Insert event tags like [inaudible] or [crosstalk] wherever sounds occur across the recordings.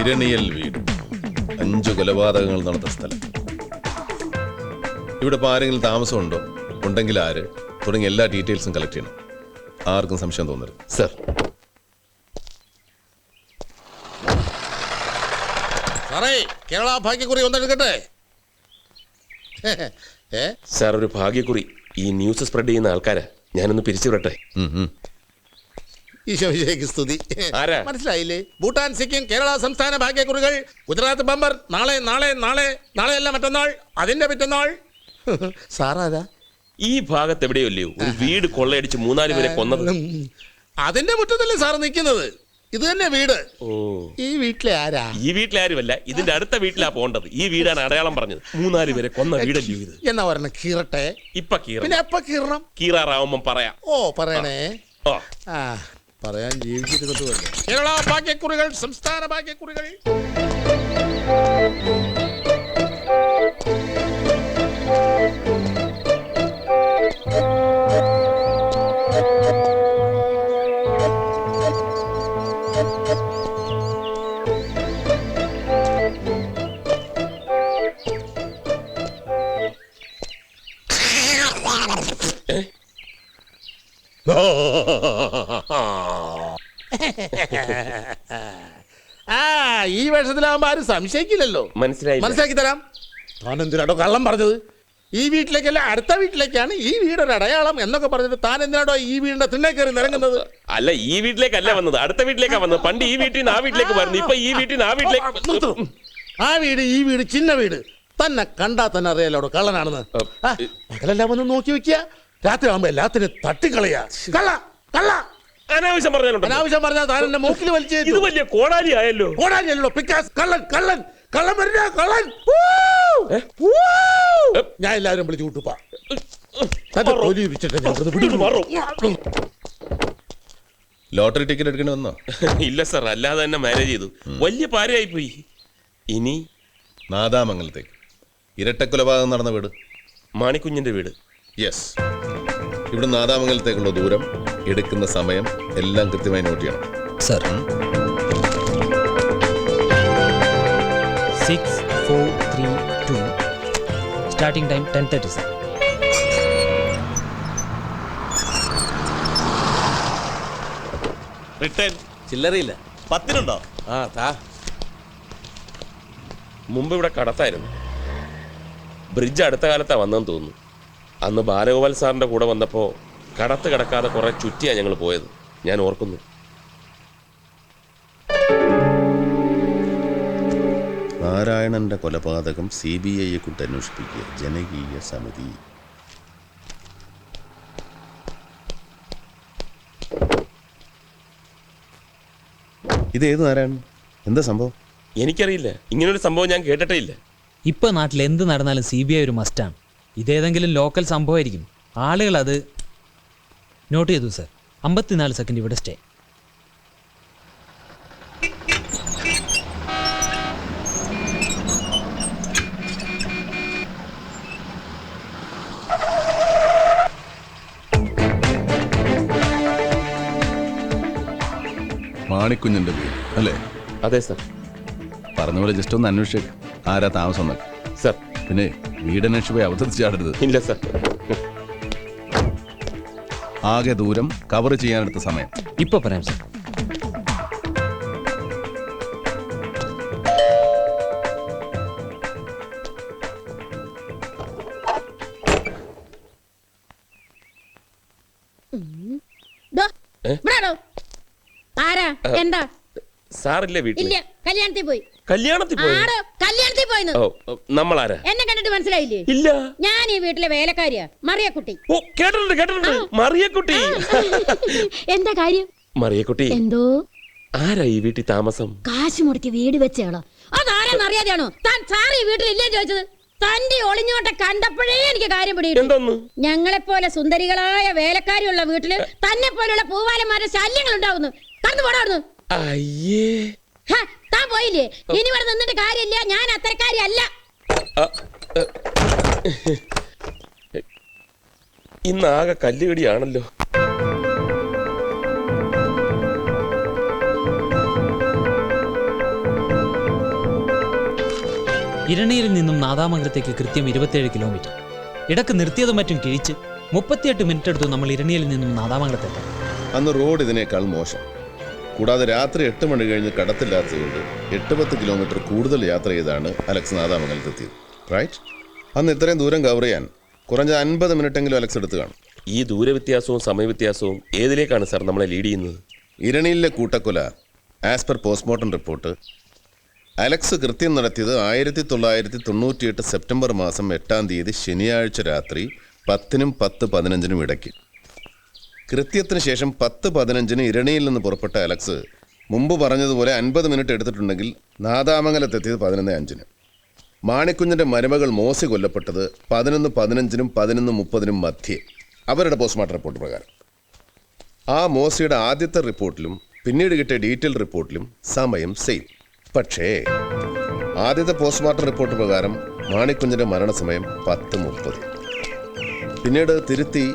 ഇരണിയൽ വീട് അഞ്ചു കൊലപാതകങ്ങൾ നടന്ന സ്ഥലം. ഇവിടെ ഇപ്പോൾ ആരെങ്കിലും താമസമുണ്ടോ? ഉണ്ടെങ്കിൽ ആര്? തുടങ്ങിയ എല്ലാ ഡീറ്റെയിൽസും കളക്ട് ചെയ്യണം. ആർക്കും സംശയം തോന്നരുത്. സർ. സാറേ കേരള ഭാഗ്യക്കുറി ഒന്നെടുക്കട്ടെ? [laughs] ഏ? സാർ ഒരു ഭാഗ്യക്കുറി ഈ ന്യൂസ് സ്പ്രെഡ് ചെയ്യുന്ന ആൾക്കാരെ. ഞാനൊന്ന് പിരിച്ചു പിരിച്ചുവിടട്ടെ ഉം, ഉം. ഈശോ വിജയ്ക്ക് സ്തുതി. ആരാ? മനസ്സിലായില്ലേ? ഭൂട്ടാൻ സിക്കിം കേരള സംസ്ഥാന ഭാഗ്യക്കുറികൾ. ഗുജറാത്ത് ബമ്പർ നാളെ നാളെ നാളെ നാളെ അല്ല മറ്റന്നാൾ അതിന്റെ പിറ്റന്നാൾ. [laughs] സാറാരാ? ഈ ഭാഗത്ത് എവിടെയല്ലയോ ഒരു വീട് കൊള്ളയടിച്ച് മൂന്നാൽ പേരെ കൊന്നത്. ഉം. അതിന്റെ മുറ്റത്തല്ലേ സാർ നിൽക്കുന്നത്? ഇത് തന്നെ വീട്. ഓ. ഈ വീട്ടിലെ ആരാ? ഈ വീട്ടിലാരുമല്ല ഇതിന്റെ അടുത്ത വീട്ടിലാ പോണ്ടത്. ഈ വീടാണ് അടയാളം പറഞ്ഞത്. മൂന്നാൽ പേരെ കൊന്ന വീടല്ലയോ ഇത്? എന്നാ പറഞ്ഞ കീറട്ടെ? ഇപ്പൊ കീറ പിന്നെ എപ്പ കീറണം? കീറാറാവുമ്പം പറയാം. ഓ പറയണേ. ആ. ആ. പറയാൻ ജീവിച്ചിരുന്നിട്ട് വന്നു കേരള ഭാഗ്യക്കുറികൾ സംസ്ഥാന ഭാഗ്യക്കുറികൾ. ആ ഈ വേഷത്തിലാവുമ്പോ ആരും സംശയിക്കില്ലല്ലോ. മനസ്സിലായി മനസ്സിലാക്കി തരാം. താൻ എന്തിനാടോ കള്ളം പറഞ്ഞത്? ഈ വീട്ടിലേക്കല്ല അടുത്ത വീട്ടിലേക്കാണ് ഈ വീടൊരു അടയാളം എന്നൊക്കെ പറഞ്ഞിട്ട് താൻ എന്തിനാടോ ഈ വീടിന്റെ തിണ്ണേ കയറി നിറങ്ങുന്നത് അല്ല ഈ വീട്ടിലേക്കല്ല വന്നത്. അടുത്ത വീട്ടിലേക്കാ വന്നത്. പണ്ട് ഈ വീട്ടിൽ നിന്ന് ആ വീട്ടിലേക്ക് വരുന്നു. ഇപ്പൊ ഈ വീട്ടിൽ നിന്ന് ആ വീട്ടിലേക്ക്. ആ വീട് ഈ വീട് ചിന്ന വീട്. തന്നെ കണ്ടാ തന്നെ അറിയാലോ കള്ളനാണെന്ന്. ആ, ഒന്ന് നോക്കി വെക്കുക. രാത്രി ആവുമ്പോ എല്ലാത്തിനും തട്ടിക്കളയാ. കള്ള കള്ള. അനാവശ്യം പറഞ്ഞാലുണ്ടോ അനാവശ്യം പറഞ്ഞാൽ താൻ എന്റെ മൂക്കിൽ വലിച്ചു ഇത് വലിയ കോടാലി ആയല്ലോ. ഓടാനല്ലോ പിക്കാസ് കള്ളൻ കള്ളൻ കള്ളൻ വരുന്ന കള്ളൻ. ഊ! ഊ! ഞാൻ എല്ലാവരും വിളിച്ചു കൂട്ടുപ്പാ. തന്റെ തൊലി വിരിച്ചിട്ട് ഞാൻ ഇവിടുന്ന് വിടുന്നു. മാറും. ലോട്ടറി ടിക്കറ്റ് എടുക്കേണ്ടി വന്നോ? ഇല്ല സർ അല്ലാതെ തന്നെ മാനേജ് ചെയ്തു. വലിയ പാരയായി പോയി ഇനി നാദാമംഗലത്തേക്ക്. ഇരട്ടക്കൊലപാതകം നടന്ന വീട്. മാണിക്കുഞ്ഞിന്റെ വീട്. യെസ് ഇവിടെ നാദാമംഗലത്തേക്കുള്ള ദൂരം എടുക്കുന്ന സമയം എല്ലാം കൃത്യമായി നോട്ട് ചെയ്യണം. Sir. Six four three two starting time ten thirty sir return. ചില്ലറയില്ല. പത്തിനുണ്ടോ? ആ താ. മുമ്പ് ഇവിടെ കടത്തായിരുന്നു. ബ്രിഡ്ജ് അടുത്ത കാലത്താണ് വന്നെന്ന് തോന്നുന്നു. അന്ന് ബാലഗോപാൽ സാറിന്റെ കൂടെ വന്നപ്പോൾ കടത്ത് കിടക്കാതെ കുറെ ചുറ്റിയാണ് ഞങ്ങൾ പോയത്. ഞാൻ ഓർക്കുന്നു. നാരായണന്റെ കൊലപാതകം സി ബി ഐയെ കൊണ്ട് അന്വേഷിപ്പിക്കുക. ജനകീയ സമിതി. ഇത് ഏത് നാരായണൻ? എന്താ സംഭവം? എനിക്കറിയില്ല. ഇങ്ങനൊരു സംഭവം ഞാൻ കേട്ടിട്ടേ ഇല്ല. ഇപ്പൊ നാട്ടിൽ എന്ത് നടന്നാലും സി ബി ഐ ഒരു മസ്റ്റാണ് ഇതേതെങ്കിലും ലോക്കൽ സംഭവമായിരിക്കും. ആളുകൾ അത് നോട്ട് ചെയ്തു സർ അമ്പത്തിനാല് സെക്കൻഡ് ഇവിടെ സ്റ്റേ മാണിക്കുഞ്ഞിന്റെ വീട് അല്ലേ? അതെ സർ പറഞ്ഞ പോലെ ജസ്റ്റ് ഒന്ന് അന്വേഷിച്ചേക്ക്. ആരാ താമസം എന്നൊക്കെ. സർ പിന്നെ വീടന്വേഷിച്ച് പോയി അബദ്ധത്തിൽ ചാടരുത് ഇല്ല സർ. ആകെ ദൂരം കവർ ചെയ്യാനെടുത്ത സമയം. ഇപ്പൊ പറയാം സർ. ദോ? ഇവിടാണോ? ആരാ? എന്താ? സാറില്ലേ വീട്ടിൽ ഇല്ല കല്യാണത്തിൽ പോയി. കല്യാണത്തിൽ പോയി? ആടോ കല്യാണത്തിൽ പോയിന്ന്? ഓ ഓ, നമ്മളാരാ? എന്നെ മനസ്സിലായില്ലേ? ഇല്ല. ഞാൻ ഈ വീട്ടിലെ വേലക്കാരിയാ മറിയക്കുട്ടി. ഓ കേട്ടിട്ടുണ്ട് കേട്ടിട്ടുണ്ട്. മറിയക്കുട്ടി. എന്താ കാര്യം? മറിയക്കുട്ടി. എന്തോ? ആരാ ഈ വീട്ടിൽ താമസം? കാശ് മുടക്കി വീട് വെച്ചയാളോ അതാരെന്ന് അറിയാതെയാണോ? താൻ സാർ ഈ വീട്ടിൽ ഇല്ലേ ചോദിച്ചത്? തന്റെ ഒളിഞ്ഞോട്ടെ കണ്ടപ്പോഴേ എനിക്ക് കാര്യം പിടിയിട്ടു ഞങ്ങളെ പോലെ സുന്ദരികളായ വേലക്കാരിയുള്ള വീട്ടിൽ തന്നെ പോലുള്ള പൂവാലന്മാരുടെ ശല്യങ്ങൾ ഉണ്ടാവുന്നു. കടന്നു പോടാവുന്നു അയ്യേ. താൻ പോയില്ലേ? ഇനി ഇവിടെ നിന്നിട്ട് കാര്യമില്ല. ഞാൻ അത്തരക്കാരി അല്ല. ഇന്നാകെ കല്ലുകടിയാണല്ലോ. ഇരണിയിൽ നിന്നും നാദാമംഗലത്തേക്ക് കൃത്യം ഇരുപത്തിയേഴ് കിലോമീറ്റർ. ഇടയ്ക്ക് നിർത്തിയതും മറ്റും കിഴിച്ച് മുപ്പത്തിയെട്ട് മിനിറ്റ് എടുത്തു നമ്മൾ ഇരണിയിൽ നിന്നും നാദാമംഗലത്തെത്താം അന്ന് റോഡ് ഇതിനേക്കാൾ മോശം. കൂടാതെ രാത്രി എട്ട് മണി കഴിഞ്ഞ് കടത്തില്ലാത്തതുകൊണ്ട് എട്ട് പത്ത് കിലോമീറ്റർ കൂടുതൽ യാത്ര ചെയ്താണ് അലക്സ് നാദാമംഗലത്തെത്തിയത്. റൈറ്റ് അന്ന് ഇത്രയും ദൂരം കവർ ചെയ്യാൻ കുറഞ്ഞ അൻപത് മിനിറ്റെങ്കിലും അലക്സ് എടുത്ത് കാണും. ഈ ദൂരവ്യത്യാസവും സമയവ്യത്യാസവും ഏതിലേക്കാണ് സാർ നമ്മളെ ലീഡ് ചെയ്യുന്നത്? ഇരണിയിലെ കൂട്ടക്കൊല as per postmortem report Alex കൃത്യം നടത്തിയത് ആയിരത്തി തൊള്ളായിരത്തി തൊണ്ണൂറ്റിയെട്ട് സെപ്റ്റംബർ മാസം എട്ടാം തീയതി ശനിയാഴ്ച രാത്രി പത്തിനും പത്ത് പതിനഞ്ചിനും ഇടയ്ക്ക്. കൃത്യത്തിന് ശേഷം പത്ത് പതിനഞ്ചിന് ഇരണിയിൽ നിന്ന് പുറപ്പെട്ട അലക്സ് മുമ്പ് പറഞ്ഞതുപോലെ അൻപത് മിനിറ്റ് എടുത്തിട്ടുണ്ടെങ്കിൽ നാദാമംഗലത്തെത്തിയത് പതിനൊന്ന് അഞ്ചിന്. മാണിക്കുഞ്ഞിന്റെ മരുമകൾ മോസി കൊല്ലപ്പെട്ടത് പതിനൊന്ന് പതിനഞ്ചിനും പതിനൊന്ന് മുപ്പതിനും മധ്യേ. അവരുടെ പോസ്റ്റ്മോർട്ടം റിപ്പോർട്ട് പ്രകാരം. ആ മോസിയുടെ ആദ്യത്തെ റിപ്പോർട്ടിലും പിന്നീട് കിട്ടിയ ഡീറ്റെയിൽ റിപ്പോർട്ടിലും സമയം സെയിം. പക്ഷേ ആദ്യത്തെ പോസ്റ്റ്മോർട്ടം റിപ്പോർട്ട് പ്രകാരം മാണിക്കുഞ്ഞിന്റെ മരണസമയം പത്ത് മുപ്പത്. പിന്നീട് തിരുത്തി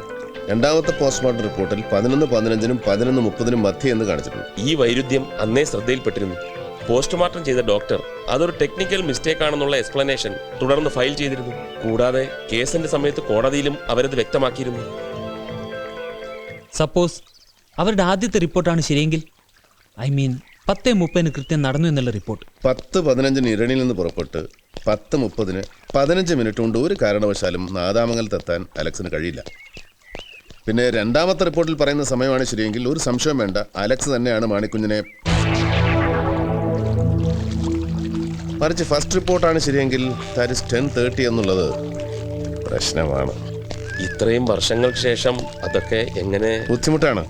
രണ്ടാമത്തെ പോസ്റ്റ്മോർട്ടം റിപ്പോർട്ടിൽ പതിനൊന്ന് പതിനഞ്ചിനും പതിനൊന്ന് മുപ്പതിനും മധ്യ എന്ന് കാണിച്ചിട്ടുണ്ട്. ഈ വൈരുദ്ധ്യം അന്നേ ശ്രദ്ധയിൽപ്പെട്ടിരുന്നു. പോസ്റ്റ്മോർട്ടം ചെയ്ത ഡോക്ടർ അതൊരു ടെക്നിക്കൽ മിസ്റ്റേക്ക് ആണെന്നുള്ള എക്സ്പ്ലനേഷൻ തുടർന്ന് ഫയൽ ചെയ്തിരുന്നു. കൂടാതെ കേസിന്റെ സമയത്ത് കോടതിയിലും അവരത് വ്യക്തമാക്കിയിരുന്നു. സപ്പോസ് അവരുടെ ആദ്യത്തെ റിപ്പോർട്ടാണ് ശരിയെങ്കിൽ? ഐ മീൻ പത്ത് മുപ്പതിന് കൃത്യം നടന്നു എന്നുള്ള റിപ്പോർട്ട്. പത്ത് പതിനഞ്ചിന് ഇരണിയിൽ നിന്ന് പുറപ്പെട്ട് പത്ത് മുപ്പതിന് പതിനഞ്ച് മിനിറ്റ് കൊണ്ട് ഒരു കാരണവശാലും നാദാമംഗലത്തെത്താൻ അലക്സിന് കഴിയില്ല. പിന്നെ രണ്ടാമത്തെ റിപ്പോർട്ടിൽ പറയുന്ന സമയമാണ് ശരിയെങ്കിൽ ഒരു സംശയം വേണ്ട. അലക്സ് തന്നെയാണ് മാണിക്കുഞ്ഞിനെ മറിച്ച് ഫസ്റ്റ് റിപ്പോർട്ടാണ് ശരിയെങ്കിൽ ദാറ്റ് ഇസ് ടെൻ തേർട്ടി എന്നുള്ളത് പ്രശ്നമാണ്. ഇത്രയും വർഷങ്ങൾക്ക് ശേഷം അതൊക്കെ എങ്ങനെ ബുദ്ധിമുട്ടാണ്.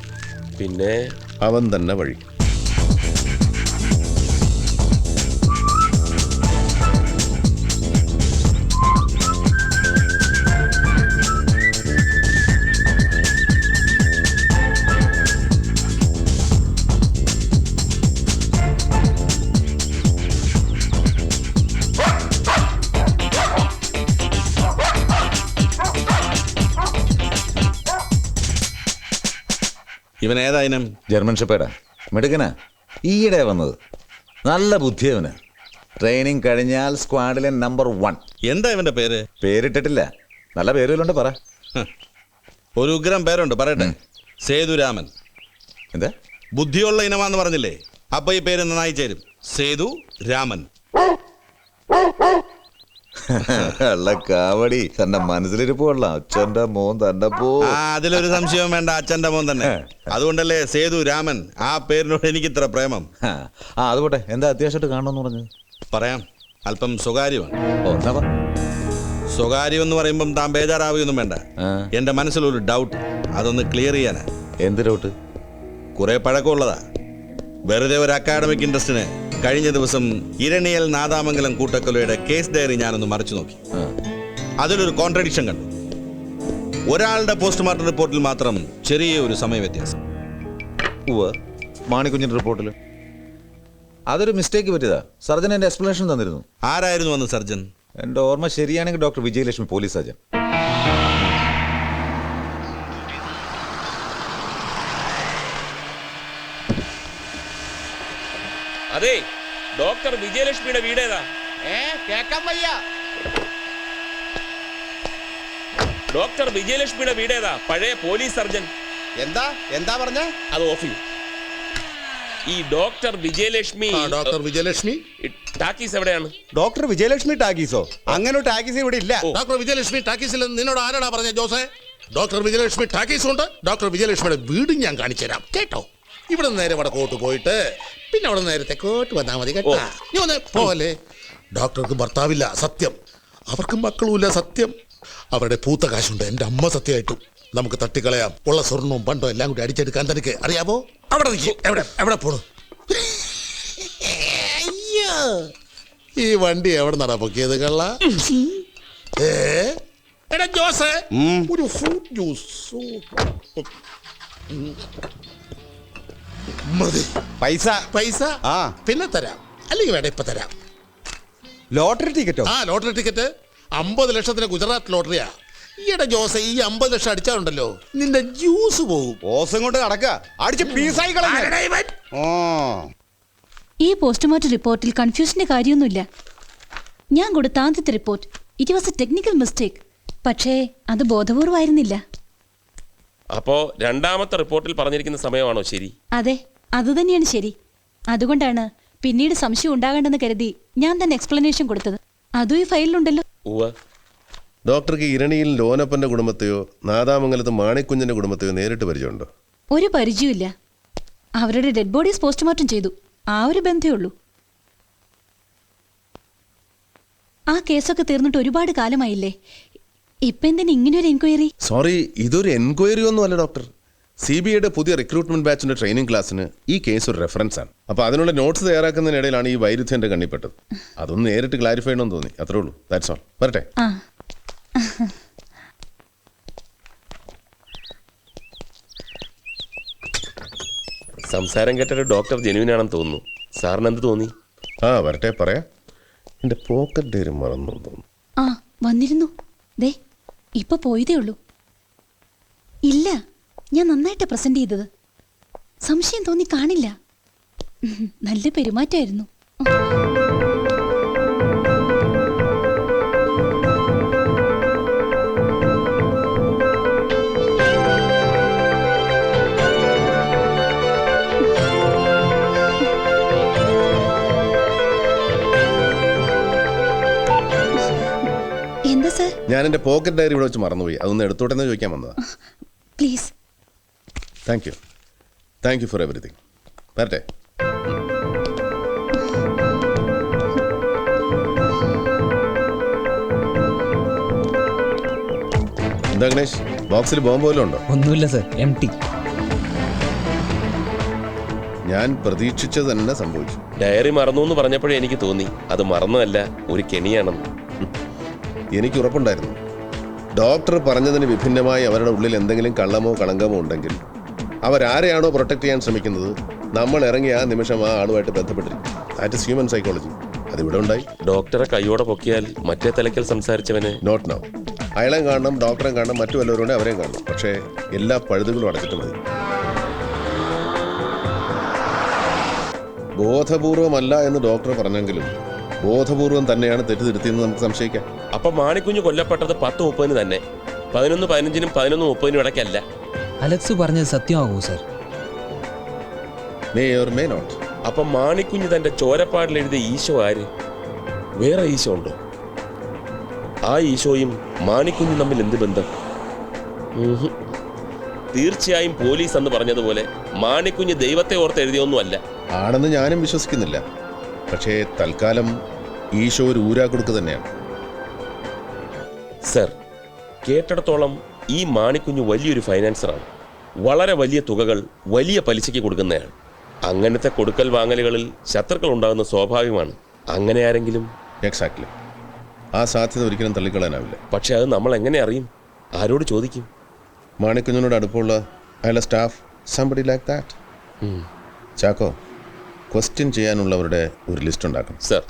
പിന്നെ അവൻ തന്നെ വഴി. ഇവൻ ഏതായാലും ജർമ്മൻ ഷെപ്പേടാ മിടുക്കനാ. ഈയിടെ വന്നത്. നല്ല ബുദ്ധിയവന് ട്രെയിനിങ് കഴിഞ്ഞാൽ സ്ക്വാഡിലെ നമ്പർ വൺ എന്താ ഇവന്റെ പേര്? പേരിട്ടിട്ടില്ല. നല്ല പേരുണ്ട് പറ. ഒരു ഉഗ്രം പേരുണ്ട് പറയട്ടെ. സേതുരാമൻ. എന്താ? ബുദ്ധിയുള്ള ഇനമാന്ന് പറഞ്ഞില്ലേ? അപ്പൊ ഈ പേര് നന്നായി ചേരും. സേതു രാമൻ ഉള്ള കാവടി. തന്റെ മനസ്സിലിരിപ്പ് കൊള്ളാം. അച്ഛന്റെ മോൻ തന്റെ പോ. അതിലൊരു സംശയം വേണ്ട. അച്ഛന്റെ മോൻ തന്നെ. [laughs] അതുകൊണ്ടല്ലേ സേതു രാമൻ ആ പേരിനോട് എനിക്ക് ഇത്ര പ്രേമം? ആ അതുകൊട്ടെ എന്താ അത്യാവശ്യമായിട്ട് കാണണമെന്ന് പറഞ്ഞു പറയാം. അല്പം സ്വകാര്യമാണ്. ഓ എന്നാ പറ. സ്വകാര്യം എന്ന് പറയുമ്പം താൻ ബേജാറാവുകയൊന്നും വേണ്ട. ആ. എന്റെ മനസ്സിലൊരു ഡൗട്ട് അതൊന്ന് ക്ലിയർ ചെയ്യാനാ. എന്ത് ഡൗട്ട് കുറെ പഴക്കമുള്ളതാ. വെറുതെ ഒരു അക്കാഡമിക് ഇൻട്രസ്റ്റിന് കഴിഞ്ഞ ദിവസം ഇരണിയൽ നാദാമംഗലം കൂട്ടക്കൊലയുടെ കേസ് ഡയറി ഞാനൊന്ന് മറിച്ചു നോക്കി. അതിലൊരു കോൺട്രഡിക്ഷൻ കണ്ടു. ഒരാളുടെ പോസ്റ്റ്മോർട്ടം റിപ്പോർട്ടിൽ മാത്രം ചെറിയ ഒരു സമയ വ്യത്യാസം. ഉവ്വ്. മാണിക്കുഞ്ഞിന്റെ റിപ്പോർട്ടിൽ അതൊരു മിസ്റ്റേക്ക് പറ്റിയതാ. സർജൻ എന്റെ എക്സ്പ്ലനേഷൻ തന്നിരുന്നു. ആരായിരുന്നു അന്ന് സർജൻ? എന്റെ ഓർമ്മ ശരിയാണെങ്കിൽ ഡോക്ടർ വിജയലക്ഷ്മി പോലീസ് സർജൻ അതെ ഡോക്ടർ വിജയലക്ഷ്മിയുടെ വീടേതാ ഏ കേക്കാൻ വയ്യ. ഡോക്ടർ വിജയലക്ഷ്മിയുടെ വീടേതാ പഴയ പോലീസ് സർജൻ. എന്താ? എന്താ പറഞ്ഞ? അത് ഓഫ്. ഈ ഡോക്ടർ വിജയലക്ഷ്മി ആ ഡോക്ടർ വിജയലക്ഷ്മി? ഈ ടാക്കീസ് എവിടെയാണ്? ഡോക്ടർ വിജയലക്ഷ്മി ടാക്കീസോ? അങ്ങനെ ഒരു ടാക്കീസ് ഇവിടെ ഇല്ല. ഡോക്ടർ വിജയലക്ഷ്മി ടാക്കീസിൽ നിന്നോട് ആരാടാ പറഞ്ഞ ജോസേ? ഡോക്ടർ വിജയലക്ഷ്മി ടാക്കീസ് ഉണ്ട് ഡോക്ടർ വിജയലക്ഷ്മിയുടെ വീടും ഞാൻ കാണിച്ചു തരാം കേട്ടോ? ഇവിടെ നിന്ന് നേരെ വടക്കോട്ട് പോയിട്ട് പിന്നെ അവിടെ നേരത്തെ കേട്ട് വന്നാൽ മതി കേട്ടോ. നീ ഒന്ന് പോലെ. ഡോക്ടർക്ക് ഭർത്താവില്ല സത്യം. അവർക്ക് മക്കളുമില്ല സത്യം. അവരുടെ പൂത്ത കാശുണ്ട് എന്റെ അമ്മ സത്യമായിട്ടും. നമുക്ക് തട്ടിക്കളയാം. ഉള്ള സ്വർണവും പണ്ടോ എല്ലാം കൂടി അടിച്ചെടുക്കാൻ തനിക്ക്. അറിയാവോ? അവിടെ എവിടെ? എവിടെ പോണു? അയ്യോ. ഈ വണ്ടി എവിടെ നടാ പൊക്കിയത് കള്ള? ഏ? എടാ ജോസേ ഒരു ഫ്രൂട്ട് ജ്യൂസ് മതി. പൈസ. പൈസ ആ. പിന്നെ തരാം. അല്ലെങ്കിൽ വേണ്ട ഇപ്പൊ തരാം. ലോട്ടറി ടിക്കറ്റോ? ആ ലോട്ടറി ടിക്കറ്റ്. അമ്പത് ലക്ഷത്തിന് ഗുജറാത്ത് ലോട്ടറിയാ. ഈയിടെ ജോസ് ഈ അമ്പത് ലക്ഷം അടിച്ചാലുണ്ടല്ലോ. നിന്റെ ജ്യൂസ് പോകും. ഓസം കൊണ്ട് നടക്ക അടിച്ച് പീസായി കളഞ്ഞു. ആരെടാ ഇവൻ? ഓ ഈ പോസ്റ്റ്മോർട്ടം റിപ്പോർട്ടിൽ കൺഫ്യൂഷന്റെ കാര്യമൊന്നുമില്ല. ഞാൻ കൊടുത്ത ആദ്യത്തെ report. It was a technical mistake പക്ഷേ അത് ബോധപൂർവമായിരുന്നില്ല അപ്പോ രണ്ടാമത്തെ റിപ്പോർട്ടിൽ പറഞ്ഞിരിക്കുന്ന സമയമാണോ ശരി? അതെ. അതുതന്നെയാണ് ശരി. അതുകൊണ്ടാണ് പിന്നീട് സംശയം ഉണ്ടാകണ്ടെന്ന് കരുതി ഞാൻ തന്നെ എക്സ്പ്ലനേഷൻ കൊടുത്തത്. അതും ഈ ഫയലിലുണ്ടല്ലോ. ഉവ്വ. ഡോക്ടർക്ക് ഇരണിയിൽ ലോനപ്പന്റെ കുടുംബത്തെയോ നാദാമംഗലത്ത് മാണിക്കുഞ്ഞിന്റെ കുടുംബത്തെയോ നേരിട്ട് പരിചയമുണ്ടോ? ഒരു പരിചയമില്ല അവരുടെ ഡെഡ് ബോഡീസ് പോസ്റ്റ്മോർട്ടം ചെയ്തു. ആ ഒരു ബന്ധമേ ഉള്ളൂ. ആ കേസൊക്കെ തീർന്നിട്ട് ഒരുപാട് കാലമായില്ലേ? ഇപ്പൊ എന്തിനാ ഇങ്ങനെ ഒരു എൻക്വയറി സോറി ഇതൊരു എൻക്വയറി ഒന്നും അല്ല ഡോക്ടർ സി ബി ഐയുടെ പുതിയ റിക്രൂട്ട്മെന്റ് ബാച്ചിന്റെ ട്രെയിനിങ് ക്ലാസ്സിന് ഈ കേസ് ഒരു റെഫറൻസ് ആണ്. അപ്പൊ അതിനുള്ള നോട്ട്സ് തയ്യാറാക്കുന്നതിനിടയിലാണ് ഈ വൈരുദ്ധ്യം എന്റെ കണ്ണിപ്പെട്ടത്. അതൊന്ന് നേരിട്ട് ക്ലാരിഫൈ ചെയ്യണമെന്ന് തോന്നി. അത്രേ ഉള്ളൂ. ദാറ്റ്സ് ഓൾ വരട്ടെ. ആ. സംസാരം കേട്ടൊരു ഡോക്ടർ ജെനുവിൻ ആണെന്ന് തോന്നുന്നു. സാറിന് എന്ത് തോന്നി? ആ വരട്ടെ പറയാ. എന്റെ പോക്കറ്റ് ഡയറി മറന്നു എന്ന് തോന്നുന്നു. ആ വന്നിരുന്നു. ദേ ഇപ്പൊ പോയതേ ഉള്ളൂ. ഇല്ല. ഞാൻ നന്നായിട്ട് പ്രസന്റ് ചെയ്തത്. സംശയം തോന്നി കാണില്ല. നല്ല പെരുമാറ്റമായിരുന്നു. ഞാൻ എന്റെ പോക്കറ്റ് ഡയറി ഇവിടെ വെച്ച് മറന്നുപോയി. അതൊന്ന് എടുത്തോട്ടെന്ന് ചോദിക്കാൻ വന്നതാ. Please thank you thank you for everything വരട്ടെ എന്താ ഗണേഷ്? ബോക്സിൽ ബോംബ് വല്ലതും ഉണ്ടോ? ഒന്നുമില്ല സർ. എം ടി ഞാൻ പ്രതീക്ഷിച്ചത് തന്നെ സംഭവിച്ചു. ഡയറി മറന്നു എന്ന് പറഞ്ഞപ്പോഴേ എനിക്ക് തോന്നി. അത് മറന്നതല്ല ഒരു കെണിയാണെന്ന്. എനിക്ക് ഉറപ്പുണ്ടായിരുന്നു. ഡോക്ടർ പറഞ്ഞതിന് വിഭിന്നമായി അവരുടെ ഉള്ളിൽ എന്തെങ്കിലും കള്ളമോ കളങ്കമോ ഉണ്ടെങ്കിൽ അവരാരെയാണോ പ്രൊട്ടക്ട് ചെയ്യാൻ ശ്രമിക്കുന്നത്? നമ്മൾ ഇറങ്ങിയ ആ നിമിഷം ആ ആളുമായിട്ട് ബന്ധപ്പെട്ടിരിക്കും. ദാറ്റ് ഇസ് ഹ്യൂമൻ സൈക്കോളജി അതിവിടെ ഉണ്ടായി. ഡോക്ടറെ കൈയോടെ പൊക്കിയാൽ മറ്റേ തലയ്ക്കൽ സംസാരിച്ചവന്? നോട്ട് നൗ അയാളെ കാണണം ഡോക്ടറെ കാണണം മറ്റു വല്ലവരും അവരെയും കാണണം. പക്ഷേ എല്ലാ പഴുതുകളും അടച്ചിട്ട് മതി. ബോധപൂർവമല്ല എന്ന് ഡോക്ടർ പറഞ്ഞെങ്കിലും ബോധപൂർവം തന്നെയാണ് തെറ്റിദ്ധരുത്തിയെന്ന് നമുക്ക് സംശയിക്കാം. അപ്പൊ മാണിക്കുഞ്ഞ് കൊല്ലപ്പെട്ടത് പത്ത് മുപ്പതിന് തന്നെ. പതിനൊന്ന് പതിനഞ്ചിനും പതിനൊന്ന് മുപ്പതിനും ഇടയ്ക്കല്ല. അലക്സ് പറഞ്ഞത് സത്യമാകൂ sir. May or may not അപ്പൊ മാണിക്കുഞ്ഞ് തന്റെ ചോരപ്പാടിൽ എഴുതിയ ഈശോ ആര്? വേറെ ഈശോ ഉണ്ടോ? ആ ഈശോയും മാണിക്കുഞ്ഞും തമ്മിൽ എന്ത് ബന്ധം. തീർച്ചയായും പോലീസ് എന്ന് പറഞ്ഞതുപോലെ മാണിക്കുഞ്ഞ് ദൈവത്തെ ഓർത്ത് എഴുതിയൊന്നുമല്ല. ആണെന്ന് ഞാനും വിശ്വസിക്കുന്നില്ല. പക്ഷേ തൽക്കാലം ഈശോ ഒരു ഊരാക്കുടുക്ക് തന്നെയാണ്. സർ കേട്ടിടത്തോളം ഈ മാണിക്കുഞ്ഞ് വലിയൊരു ഫൈനാൻസറാണ്. വളരെ വലിയ തുകകൾ വലിയ പലിശയ്ക്ക് കൊടുക്കുന്നയാൾ അങ്ങനത്തെ കൊടുക്കൽ വാങ്ങലുകളിൽ ശത്രുക്കൾ ഉണ്ടാകുന്ന സ്വാഭാവികമാണ്. അങ്ങനെ ആരെങ്കിലും? എക്സാക്ട്ലി ആ സാധ്യത ഒരിക്കലും തള്ളിക്കളയാനാവില്ല. പക്ഷെ അത് നമ്മൾ എങ്ങനെ അറിയും? ആരോട് ചോദിക്കും? മാണിക്കുഞ്ഞിനോട് അടുപ്പുള്ള അയാളെ staff somebody like that Chacko question ചെയ്യാനുള്ളവരുടെ ഒരു ലിസ്റ്റ് ഉണ്ടാക്കണം. സർ